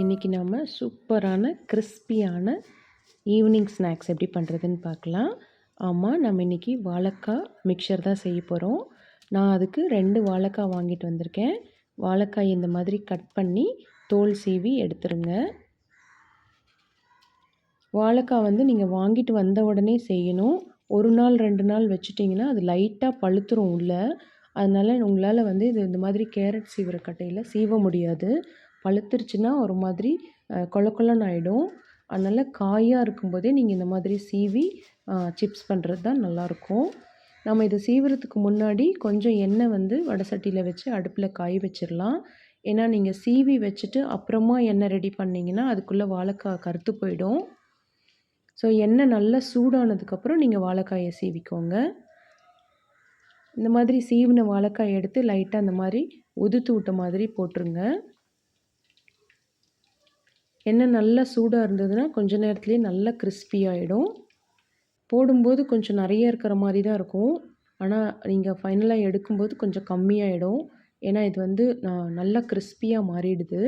இன்றைக்கி நாம் சூப்பரான கிறிஸ்பியான ஈவினிங் ஸ்நாக்ஸ் எப்படி பண்ணுறதுன்னு பார்க்கலாம். ஆமாம் நம்ம இன்றைக்கி வாழைக்காய் மிக்சர் தான் செய்ய போகிறோம் நான் அதுக்கு ரெண்டு வாழைக்காய் வாங்கிட்டு வந்திருக்கேன். வாழைக்காய் இந்த மாதிரி கட் பண்ணி தோல் சீவி எடுத்துருங்க. வாழைக்காய் வந்து நீங்கள் வாங்கிட்டு வந்த உடனே செய்யணும். ஒரு நாள் ரெண்டு நாள் வச்சுட்டிங்கன்னா அது லைட்டாக பழுத்துரும் உள்ளே. அதனால் உங்களால் வந்து இது இந்த மாதிரி கேரட் சீவுற கட்டையில் சீவ முடியாது. பழுத்துருச்சுன்னா ஒரு மாதிரி கொல கொலன்னு ஆகிடும் அதனால் காயாக இருக்கும்போதே நீங்கள் இந்த மாதிரி சீவி சிப்ஸ் பண்ணுறது தான் நல்லாயிருக்கும் நம்ம இதை சீவுறதுக்கு முன்னாடி கொஞ்சம் எண்ணெய் வந்து வடை சட்டியில் வச்சு அடுப்பில் காய வச்சிடலாம். ஏன்னா நீங்கள் சீவி வச்சுட்டு அப்புறமா எண்ணெய் ரெடி பண்ணிங்கன்னா அதுக்குள்ளே வாழைக்காய் கருத்து போயிடும். ஸோ எண்ணெய் நல்லா சூடானதுக்கப்புறம் நீங்கள் வாழைக்காயை சீவிக்கோங்க. இந்த மாதிரி சீவின வாழைக்காய் எடுத்து லைட்டாக அந்த மாதிரி உதுத்து விட்ட மாதிரி போட்டுருங்க. எண்ணெய் நல்லா சூடாக இருந்ததுன்னா கொஞ்ச நேரத்துலேயே நல்லா கிறிஸ்பி ஆகிடும் போடும்போது கொஞ்சம் நிறைய இருக்கிற மாதிரி தான் இருக்கும். ஆனால் நீங்கள் ஃபைனலாக எடுக்கும்போது கொஞ்சம் கம்மியாகிடும் ஏன்னா இது வந்து நல்லா கிறிஸ்பியாக மாறிடுது.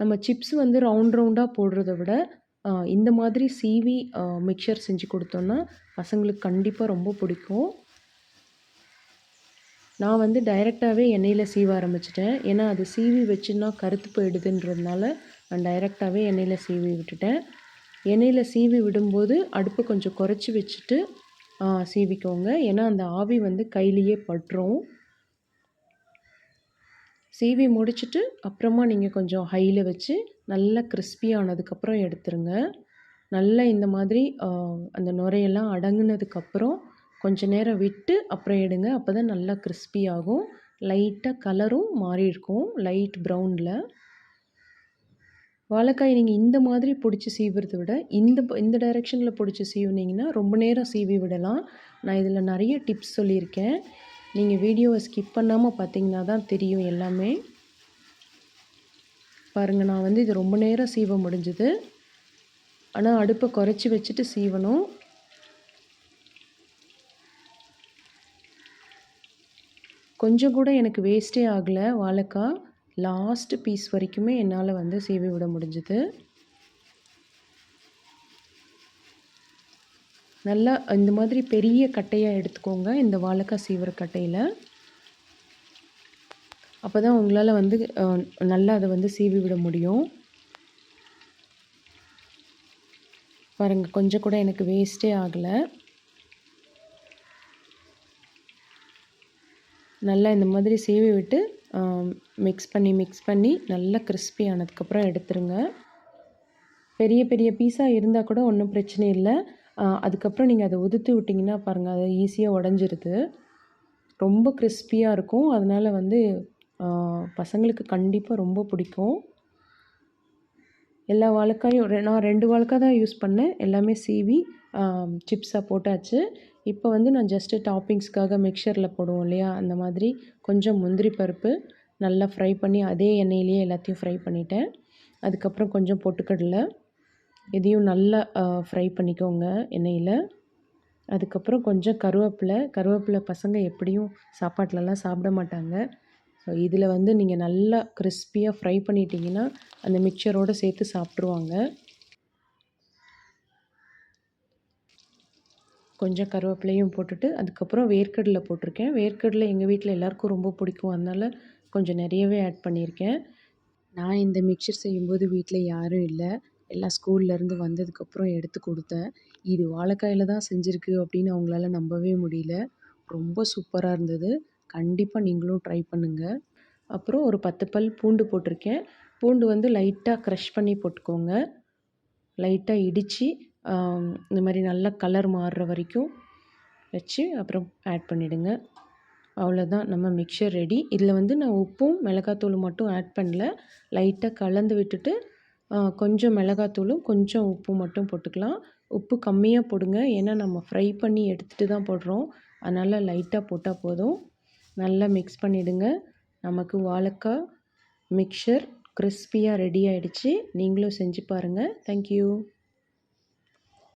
நம்ம சிப்ஸ் வந்து ரவுண்ட் ரவுண்டாக போடுறத விட இந்த மாதிரி சீவி மிக்சர் செஞ்சு கொடுத்தோன்னா பசங்களுக்கு கண்டிப்பாக ரொம்ப பிடிக்கும். நான் வந்து டைரெக்டாகவே எண்ணெயில் சீவ ஆரம்பிச்சிட்டேன். ஏன்னா அது சீவி வச்சுன்னா கருத்து போயிடுதுன்றதுனால நான் டைரெக்டாகவே எண்ணெயில் சீவி விட்டுட்டேன். எண்ணெயில் சீவி விடும்போது அடுப்பை கொஞ்சம் குறைச்சி வச்சுட்டு சீவிக்கோங்க. ஏன்னா அந்த ஆவி வந்து கையிலேயே பட்டுரும். சீவி முடிச்சுட்டு அப்புறமா நீங்கள் கொஞ்சம் ஹையில் வச்சு நல்லா கிறிஸ்பியானதுக்கப்புறம் எடுத்துருங்க. நல்லா இந்த மாதிரி அந்த நுரையெல்லாம் அடங்குனதுக்கப்புறம் கொஞ்சம் நேரம் விட்டு அப்புறம் எடுங்க. அப்போ தான் நல்லா கிறிஸ்பி ஆகும். லைட்டாக கலரும் மாறி இருக்கும் லைட் ப்ரௌனில் வாழைக்காய் நீங்கள் இந்த மாதிரி பிடிச்சி சீவுறதை விட இந்த இந்த டைரெக்ஷனில் பிடிச்சி சீவுனீங்கன்னா ரொம்ப நேரம் சீவி விடலாம். நான் இதில் நிறைய டிப்ஸ் சொல்லியிருக்கேன். நீங்கள் வீடியோவை ஸ்கிப் பண்ணாமல் பார்த்தீங்கன்னா தான் தெரியும் எல்லாமே. பாருங்கள் நான் வந்து இது ரொம்ப நேரம் சீவ முடிஞ்சுது. ஆனால் அடுப்பை குறைச்சி வச்சுட்டு சீவணும். கொஞ்சம் கூட எனக்கு வேஸ்ட்டே ஆகலை வாழைக்காய். லாஸ்ட் பீஸ் வரைக்குமே என்னால் வந்து சீவி விட முடிஞ்சுது. நல்லா இந்த மாதிரி பெரிய கட்டையாக எடுத்துக்கோங்க இந்த வாழைக்காய் சீவிர கட்டையில். அப்போ தான் உங்களால் வந்து நல்லா அதை வந்து சீவி விட முடியும். பாருங்கள் கொஞ்சம் கூட எனக்கு வேஸ்ட்டே ஆகலை. நல்லா இந்த மாதிரி சீவி விட்டு மிக்ஸ் பண்ணி மிக்ஸ் பண்ணி நல்லா கிறிஸ்பி ஆனதுக்கப்புறம் எடுத்துருங்க. பெரிய பெரிய பீஸாக இருந்தால் கூட ஒன்றும் பிரச்சனை இல்லை. அதுக்கப்புறம் நீங்கள் அதை உதுத்து விட்டிங்கன்னா பாருங்கள் அது ஈஸியாக உடஞ்சிருது. ரொம்ப கிறிஸ்பியாக இருக்கும். அதனால் வந்து பசங்களுக்கு கண்டிப்பாக ரொம்ப பிடிக்கும். எல்லா வாழைக்காயும் நான் ரெண்டு வாழைக்காய் தான் யூஸ் பண்ணேன். எல்லாமே சீவி சிப்ஸாக போட்டாச்சு. இப்போ வந்து நான் ஜஸ்ட்டு டாப்பிங்ஸ்க்காக மிக்சரில் போடுவோம் இல்லையா? அந்த மாதிரி கொஞ்சம் முந்திரி பருப்பு நல்லா ஃப்ரை பண்ணி அதே எண்ணெயிலேயே எல்லாத்தையும் ஃப்ரை பண்ணிட்டேன். அதுக்கப்புறம் கொஞ்சம் பொட்டுக்கடலை இதையும் நல்லா ஃப்ரை பண்ணிக்கோங்க எண்ணெயில். அதுக்கப்புறம் கொஞ்சம் கருவேப்பிலை. கருவேப்பிலை பசங்க எப்படியும் சாப்பாட்டிலலாம் சாப்பிட மாட்டாங்க. ஸோ இதில் வந்து நீங்கள் நல்லா கிறிஸ்பியாக ஃப்ரை பண்ணிட்டீங்கன்னா அந்த மிக்சரோடு சேர்த்து சாப்பிட்ருவாங்க கொஞ்சம் கருவேப்பிலையும் போட்டுட்டு அதுக்கப்புறம் வேர்க்கடலை போட்டிருக்கேன். வேர்க்கடலை எங்கள் வீட்டில் எல்லாருக்கும் ரொம்ப பிடிக்கும். அதனால் கொஞ்சம் நிறையவே ஆட் பண்ணியிருக்கேன். நான் இந்த மிக்சர் செய்யும்போது வீட்டில் யாரும் இல்லை. எல்லாம் ஸ்கூல்லேருந்து வந்ததுக்கப்புறம் எடுத்து கொடுத்தேன். இது வாழைக்காயில் தான் செஞ்சுருக்கு அப்படின்னு அவங்களால நம்பவே முடியல. ரொம்ப சூப்பராக இருந்தது. கண்டிப்பாக நீங்களும் ட்ரை பண்ணுங்கள் அப்புறம் ஒரு பத்து பல் பூண்டு போட்டிருக்கேன். பூண்டு வந்து லைட்டாக க்ரஷ் பண்ணி போட்டுக்கோங்க. லைட்டாக இடித்து இந்த மாதிரி நல்லா கலர் மாறுற வரைக்கும் வச்சு அப்புறம் ஆட் பண்ணிவிடுங்க அவ்வளோதான் நம்ம மிக்சர் ரெடி இதில் வந்து நான் உப்பும் மிளகாத்தூளும் மட்டும் ஆட் பண்ணல. லைட்டாக கலந்து விட்டுட்டு கொஞ்சம் மிளகாத்தூளும் கொஞ்சம் உப்பு மட்டும் போட்டுக்கலாம். உப்பு கம்மியாக போடுங்க. ஏன்னா நம்ம ஃப்ரை பண்ணி எடுத்துகிட்டு தான் போடுறோம். அதனால் லைட்டாக போட்டால் போதும். நல்லா மிக்ஸ் பண்ணிவிடுங்க நமக்கு வாழைக்காய் மிக்சர் கிறிஸ்பியாக ரெடி ஆகிடுச்சி நீங்களும் செஞ்சு பாருங்கள் தேங்க்யூ